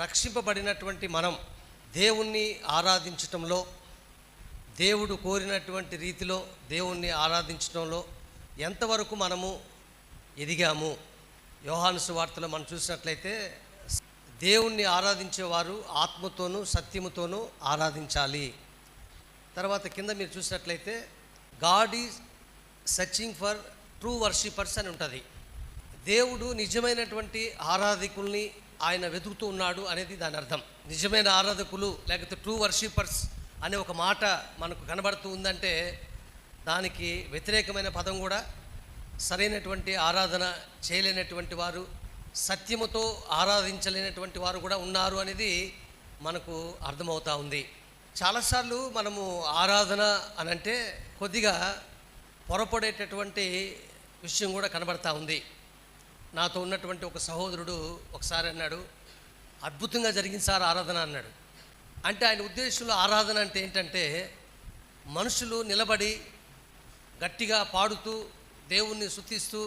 రక్షింపబడినటువంటి మనం దేవుణ్ణి ఆరాధించటంలో దేవుడు కోరినటువంటి రీతిలో దేవుణ్ణి ఆరాధించడంలో ఎంతవరకు మనము ఎదిగాము? యోహానుసు వార్తలో మనం చూసినట్లయితే దేవుణ్ణి ఆరాధించేవారు ఆత్మతోనూ సత్యముతోనూ ఆరాధించాలి. తర్వాత కింద మీరు చూసినట్లయితే God is searching for true worshippers అని ఉంటుంది. దేవుడు నిజమైనటువంటి ఆరాధికుల్ని ఆయన వెతుకుతూ ఉన్నాడు అనేది దాని అర్థం. నిజమైన ఆరాధకులు లేకపోతే ట్రూ వర్షిపర్స్ అనే ఒక మాట మనకు కనబడుతూ ఉందంటే దానికి వ్యతిరేకమైన పదం కూడా సరైనటువంటి ఆరాధన చేయలేనటువంటి వారు సత్యముతో ఆరాధించలేనటువంటి వారు కూడా ఉన్నారు అనేది మనకు అర్థమవుతా ఉంది. చాలాసార్లు మనము ఆరాధన అని అంటే కొద్దిగా పొరపడేటటువంటి విషయం కూడా కనబడతా ఉంది. నాతో ఉన్నటువంటి ఒక సహోదరుడు ఒకసారి అన్నాడు అద్భుతంగా జరిగింది సార్ ఆరాధన అన్నాడు. అంటే ఆయన ఉద్దేశంలో ఆరాధన అంటే ఏంటంటే మనుషులు నిలబడి గట్టిగా పాడుతూ దేవుణ్ణి శుతిస్తూ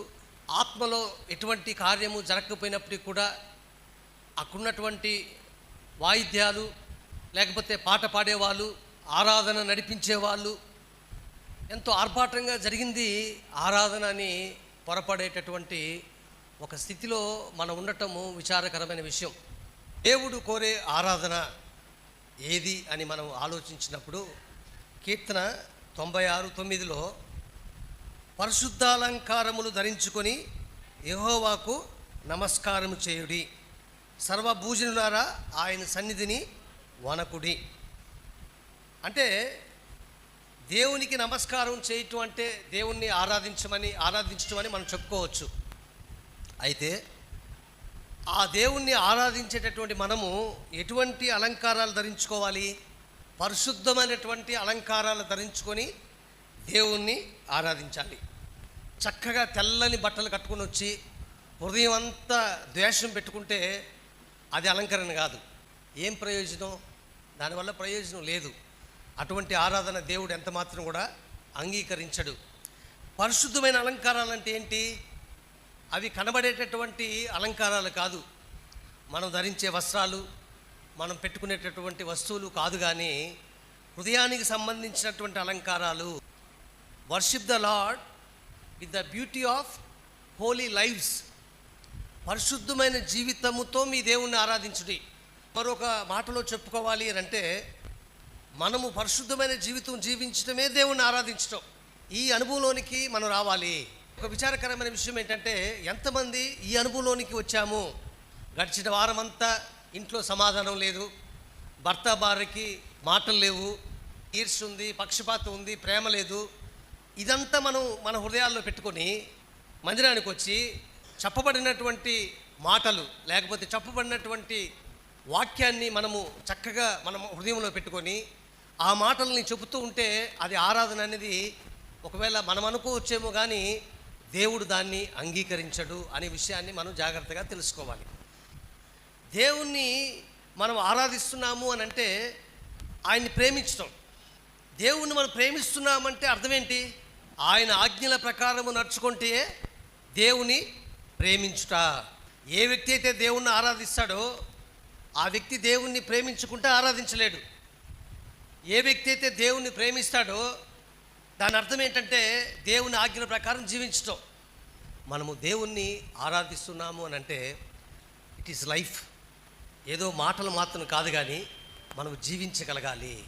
ఆత్మలో ఎటువంటి కార్యము జరగకపోయినప్పటికీ కూడా అక్కడున్నటువంటి వాయిద్యాలు లేకపోతే పాట పాడేవాళ్ళు ఆరాధన నడిపించే వాళ్ళు ఎంతో ఆర్భాటంగా జరిగింది ఆరాధన అని పొరపడేటటువంటి ఒక స్థితిలో మనం ఉండటము విచారకరమైన విషయం. దేవుడు కోరే ఆరాధన ఏది అని మనం ఆలోచించినప్పుడు కీర్తన తొంభై ఆరు తొమ్మిదిలో పరిశుద్ధాలంకారములు ధరించుకొని యహోవాకు నమస్కారము చేయుడి. సర్వభూజనులారా ఆయన సన్నిధిని వనకుడి. అంటే దేవునికి నమస్కారం చేయటం అంటే దేవుణ్ణి ఆరాధించమని ఆరాధించటం అని మనం చెప్పుకోవచ్చు. అయితే ఆ దేవుణ్ణి ఆరాధించేటటువంటి మనము ఎటువంటి అలంకారాలు ధరించుకోవాలి? పరిశుద్ధమైనటువంటి అలంకారాలు ధరించుకొని దేవుణ్ణి ఆరాధించాలి. చక్కగా తెల్లని బట్టలు కట్టుకొని వచ్చి హృదయం అంతా ద్వేషం పెట్టుకుంటే అది అలంకరణ కాదు. ఏం ప్రయోజనం? దానివల్ల ప్రయోజనం లేదు. అటువంటి ఆరాధన దేవుడు ఎంత మాత్రం కూడా అంగీకరించడు. పరిశుద్ధమైన అలంకారాలు అంటే ఏంటి? అవి కనబడేటటువంటి అలంకారాలు కాదు. మనం ధరించే వస్త్రాలు మనం పెట్టుకునేటటువంటి వస్తువులు కాదు కానీ హృదయానికి సంబంధించినటువంటి అలంకారాలు. Worship the lord with the beauty of holy life's పరిశుద్ధమైన జీవితముతో మీ దేవుణ్ణి ఆరాధించుడి. మరొక మాటలో చెప్పుకోవాలి అని అంటే మనము పరిశుద్ధమైన జీవితం జీవించడమే దేవుణ్ణి ఆరాధించడం ఈ అనుభవంలోనికి మనం రావాలి. ఒక విచారకరమైన విషయం ఏంటంటే ఎంతమంది ఈ అనుభవంలోనికి వచ్చాము? గడిచిన వారం అంతా ఇంట్లో సమాధానం లేదు భర్త భార్యకి మాటలు లేవు ఈర్ష్ ఉంది పక్షపాతం ఉంది ప్రేమ లేదు. ఇదంతా మనం మన హృదయాల్లో పెట్టుకొని మందిరానికి వచ్చి చెప్పబడినటువంటి మాటలు లేకపోతే చెప్పబడినటువంటి వాక్యాన్ని మనము చక్కగా మనం హృదయంలో పెట్టుకొని ఆ మాటల్ని చెబుతూ ఉంటే అది ఆరాధన అనేది ఒకవేళ మనం అనుకోవచ్చేమో కానీ దేవుడు దాన్ని అంగీకరించడు అనే విషయాన్ని మనం జాగ్రత్తగా తెలుసుకోవాలి. దేవుణ్ణి మనం ఆరాధిస్తున్నాము అని అంటే ఆయన్ని ప్రేమించడం దేవుణ్ణి మనం ప్రేమిస్తున్నామంటే అర్థమేంటి? ఆయన ఆజ్ఞల ప్రకారము నడుచుకుంటే దేవుని ప్రేమించుట. ఏ వ్యక్తి అయితే దేవుణ్ణి ఆరాధిస్తాడో ఆ వ్యక్తి దేవుణ్ణి ప్రేమించుకుంటే ఆరాధించలేడు. ఏ వ్యక్తి అయితే దేవుణ్ణి ప్రేమిస్తాడో దాని అర్థం ఏంటంటే దేవుని ఆజ్ఞల ప్రకారం జీవించటం. మనము దేవుణ్ణి ఆరాధిస్తున్నాము అని అంటే ఇట్ ఈస్ లైఫ్ ఏదో మాటలు మాత్రం కాదు కానీ మనం జీవించగలగాలి.